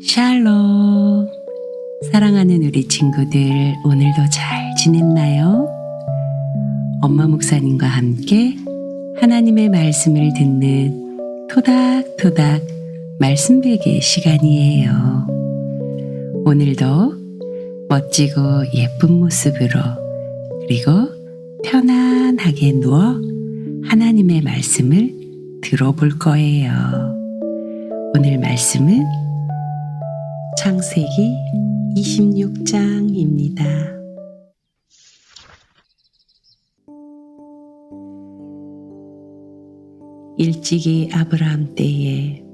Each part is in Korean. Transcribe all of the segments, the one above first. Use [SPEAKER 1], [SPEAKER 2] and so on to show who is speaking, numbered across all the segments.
[SPEAKER 1] 샬롬. 사랑하는 우리 친구들, 오늘도 잘 지냈나요? 엄마 목사님과 함께 하나님의 말씀을 듣는 토닥토닥 말씀 베개 시간이에요. 오늘도 멋지고 예쁜 모습으로 그리고 편안하게 누워 하나님의 말씀을 들어볼 거예요. 오늘 말씀은 창세기 26장입니다. 일찍이 아브라함 때에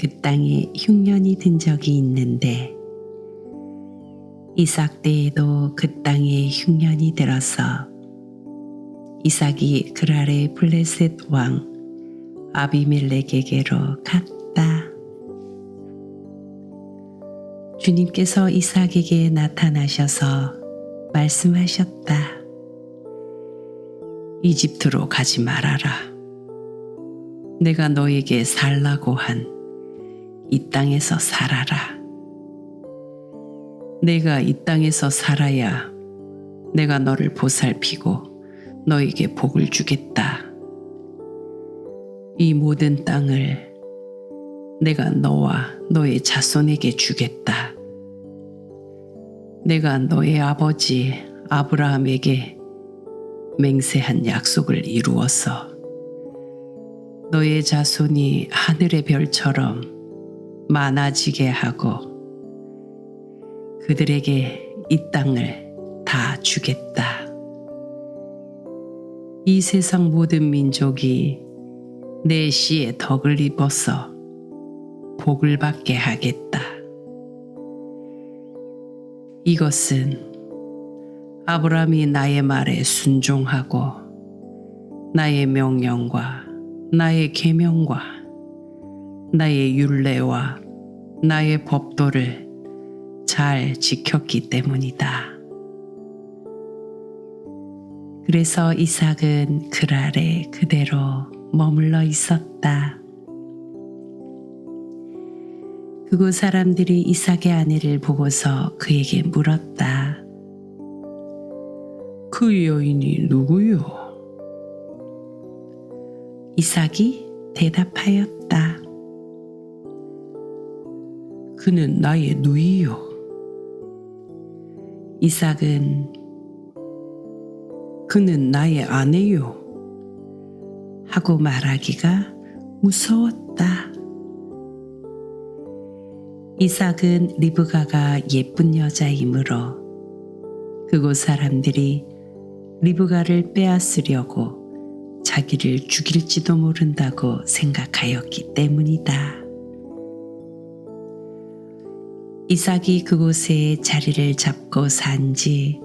[SPEAKER 1] 그 땅에 흉년이 든 적이 있는데 이삭 때에도 그 땅에 흉년이 들어서 이삭이 그랄의 블레셋 왕 아비멜렉에게로 갔다. 주님께서 이삭에게 나타나셔서 말씀하셨다. 이집트로 가지 말아라. 내가 너에게 살라고 한 이 땅에서 살아라. 내가 이 땅에서 살아야 내가 너를 보살피고 너에게 복을 주겠다. 이 모든 땅을 내가 너와 너의 자손에게 주겠다. 내가 너의 아버지 아브라함에게 맹세한 약속을 이루어서 너의 자손이 하늘의 별처럼 많아지게 하고 그들에게 이 땅을 다 주겠다. 이 세상 모든 민족이 내 씨의 덕을 입어서 복을 받게 하겠다. 이것은 아브라함이 나의 말에 순종하고 나의 명령과 나의 계명과 나의 율례와 나의 법도를 잘 지켰기 때문이다. 그래서 이삭은 그랄에 그대로 머물러 있었다. 그곳 사람들이 이삭의 아내를 보고서 그에게 물었다. 그 여인이 누구요? 이삭이 대답하였다. 그는 나의 누이요. 이삭은 그는 나의 아내요. 하고 말하기가 무서웠다. 이삭은 리브가가 예쁜 여자이므로 그곳 사람들이 리브가를 빼앗으려고 자기를 죽일지도 모른다고 생각하였기 때문이다. 이삭이 그곳에 자리를 잡고 산 지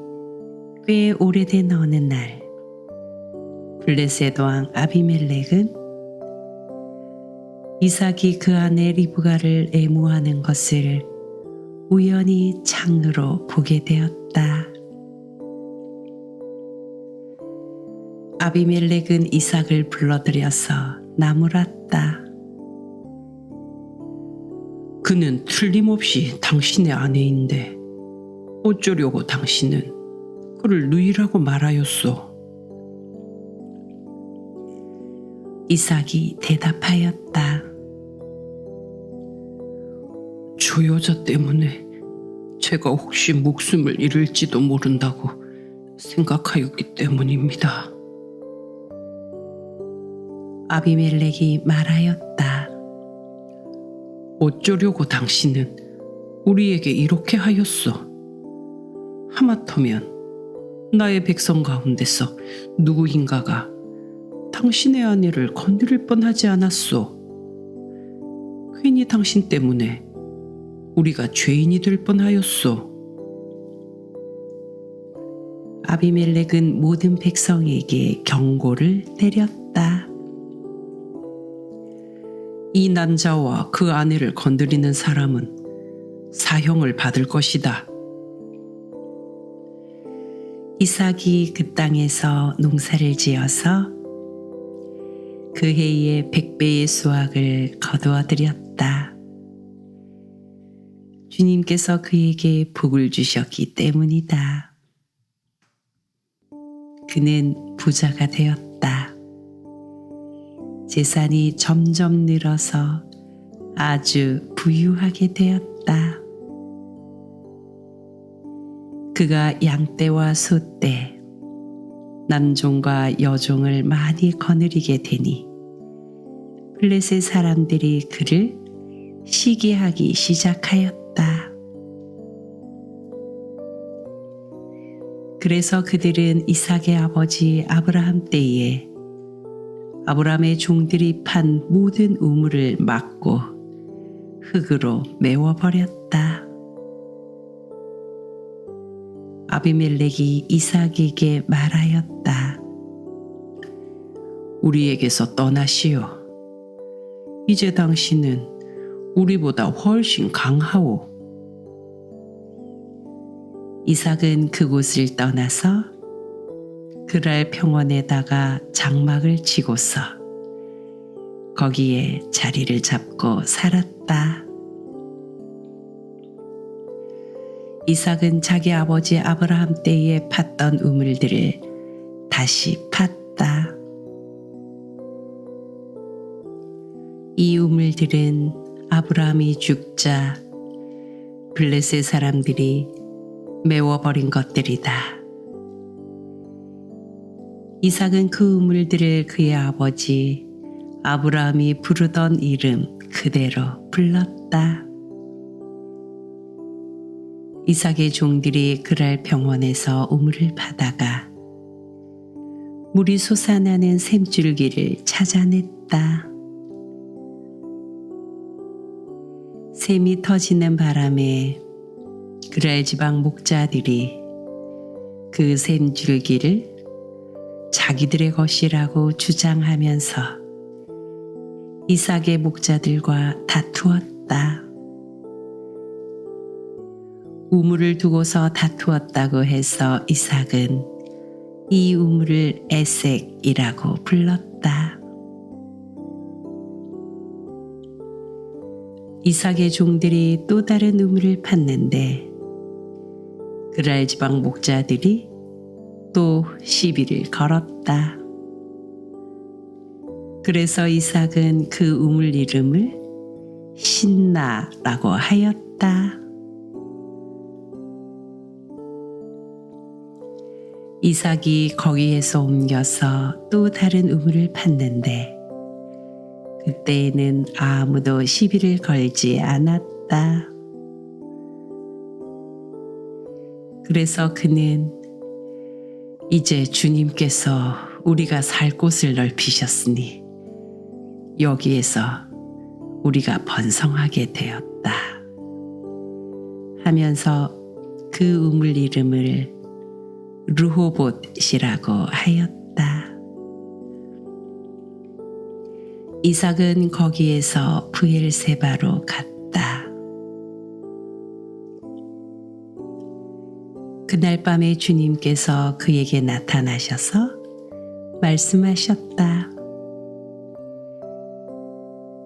[SPEAKER 1] 꽤 오래된 어느 날, 블레셋 왕 아비멜렉은 이삭이 그 아내 리브가를 애무하는 것을 우연히 창으로 보게 되었다. 아비멜렉은 이삭을 불러들여서 나무랐다. 그는 틀림없이 당신의 아내인데 어쩌려고 당신은 그를 누이라고 말하였소. 이삭이 대답하였다. 저 여자 때문에 제가 혹시 목숨을 잃을지도 모른다고 생각하였기 때문입니다. 아비멜렉이 말하였다. 어쩌려고 당신은 우리에게 이렇게 하였소? 하마터면 나의 백성 가운데서 누구인가가 당신의 아내를 건드릴 뻔하지 않았소. 괜히 당신 때문에 우리가 죄인이 될 뻔하였소. 아비멜렉은 모든 백성에게 경고를 내렸다. 이 남자와 그 아내를 건드리는 사람은 사형을 받을 것이다. 이삭이 그 땅에서 농사를 지어서 그 해에 백배의 수확을 거두어들였다. 주님께서 그에게 복을 주셨기 때문이다. 그는 부자가 되었다. 재산이 점점 늘어서 아주 부유하게 되었다. 그가 양떼와 소떼, 남종과 여종을 많이 거느리게 되니 블레셋 사람들이 그를 시기하기 시작하였다. 그래서 그들은 이삭의 아버지 아브라함 때에 아브라함의 종들이 판 모든 우물을 막고 흙으로 메워버렸다. 아비멜렉이 이삭에게 말하였다. 우리에게서 떠나시오. 이제 당신은 우리보다 훨씬 강하오. 이삭은 그곳을 떠나서 그랄 평원에다가 장막을 치고서 거기에 자리를 잡고 살았다. 이삭은 자기 아버지 아브라함 때에 팠던 우물들을 다시 팠다. 이 우물들은 아브라함이 죽자 블레셋 사람들이 메워버린 것들이다. 이삭은 그 우물들을 그의 아버지 아브라함이 부르던 이름 그대로 불렀다. 이삭의 종들이 그랄 병원에서 우물을 파다가 물이 솟아나는 샘줄기를 찾아냈다. 샘이 터지는 바람에 그랄 지방 목자들이 그 샘줄기를 자기들의 것이라고 주장하면서 이삭의 목자들과 다투었다. 우물을 두고서 다투었다고 해서 이삭은 이 우물을 에색이라고 불렀다. 이삭의 종들이 또 다른 우물을 팠는데 그랄 지방 목자들이 또 시비를 걸었다. 그래서 이삭은 그 우물 이름을 신나라고 하였다. 이삭이 거기에서 옮겨서 또 다른 우물을 팠는데 그때에는 아무도 시비를 걸지 않았다. 그래서 그는 이제 주님께서 우리가 살 곳을 넓히셨으니 여기에서 우리가 번성하게 되었다. 하면서 그 우물 이름을 르호봇이라고 하였다. 이삭은 거기에서 부엘세바로 갔다. 그날 밤에 주님께서 그에게 나타나셔서 말씀하셨다.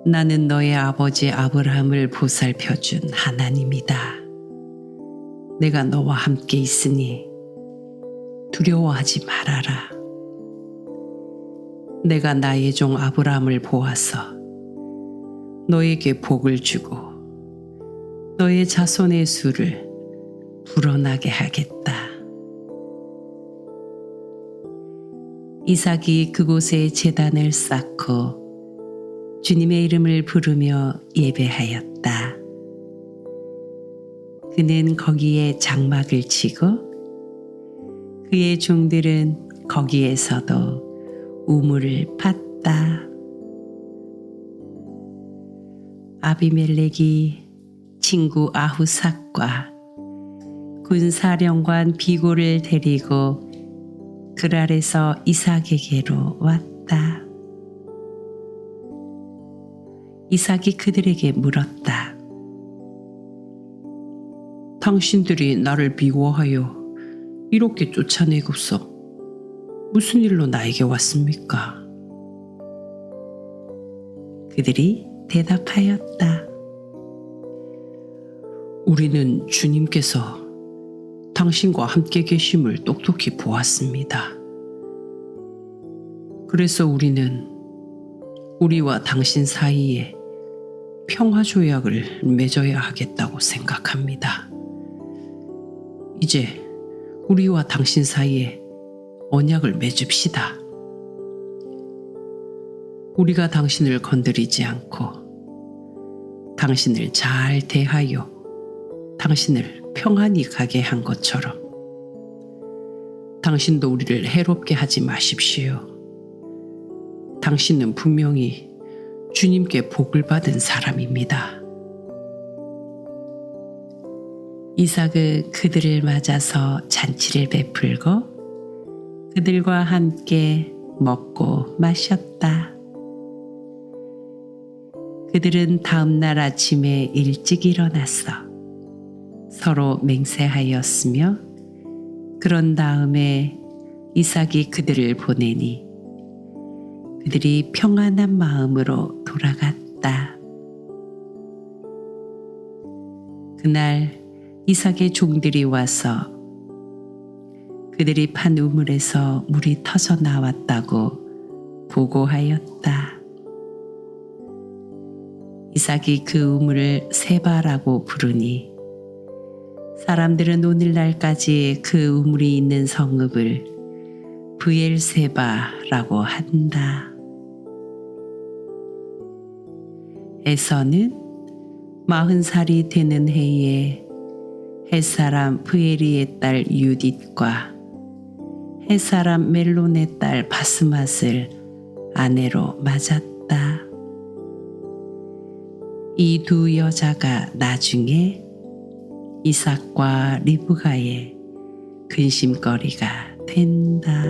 [SPEAKER 1] 나는 너의 아버지 아브라함을 보살펴 준 하나님이다. 내가 너와 함께 있으니 두려워하지 말아라. 내가 나의 종 아브라함을 보아서 너에게 복을 주고 너의 자손의 수를 불어나게 하겠다. 이삭이 그곳에 제단을 쌓고 주님의 이름을 부르며 예배하였다. 그는 거기에 장막을 치고 그의 종들은 거기에서도 우물을 팠다. 아비멜렉이 친구 아후삭과 군사령관 비고를 데리고 그랄에서 이삭에게로 왔다. 이삭이 그들에게 물었다. 당신들이 나를 미워하여 이렇게 쫓아내고서 무슨 일로 나에게 왔습니까? 그들이 대답하였다. 우리는 주님께서 당신과 함께 계심을 똑똑히 보았습니다. 그래서 우리는 우리와 당신 사이에 평화 조약을 맺어야 하겠다고 생각합니다. 이제 우리와 당신 사이에 언약을 맺읍시다. 우리가 당신을 건드리지 않고 당신을 잘 대하여 당신을 평안히 가게 한 것처럼 당신도 우리를 해롭게 하지 마십시오. 당신은 분명히 주님께 복을 받은 사람입니다. 이삭은 그들을 맞아서 잔치를 베풀고 그들과 함께 먹고 마셨다. 그들은 다음 날 아침에 일찍 일어났어. 서로 맹세하였으며 그런 다음에 이삭이 그들을 보내니 그들이 평안한 마음으로 돌아갔다. 그날 이삭의 종들이 와서 그들이 판 우물에서 물이 터져 나왔다고 보고하였다. 이삭이 그 우물을 세바라고 부르니 사람들은 오늘날까지 그 우물이 있는 성읍을 브엘세바라고 한다. 에서는 마흔 살이 되는 해에 햇사람 브에리의 딸 유딧과 햇사람 멜론의 딸 바스맛을 아내로 맞았다. 이 두 여자가 나중에 이삭과 리브가의 근심거리가 된다.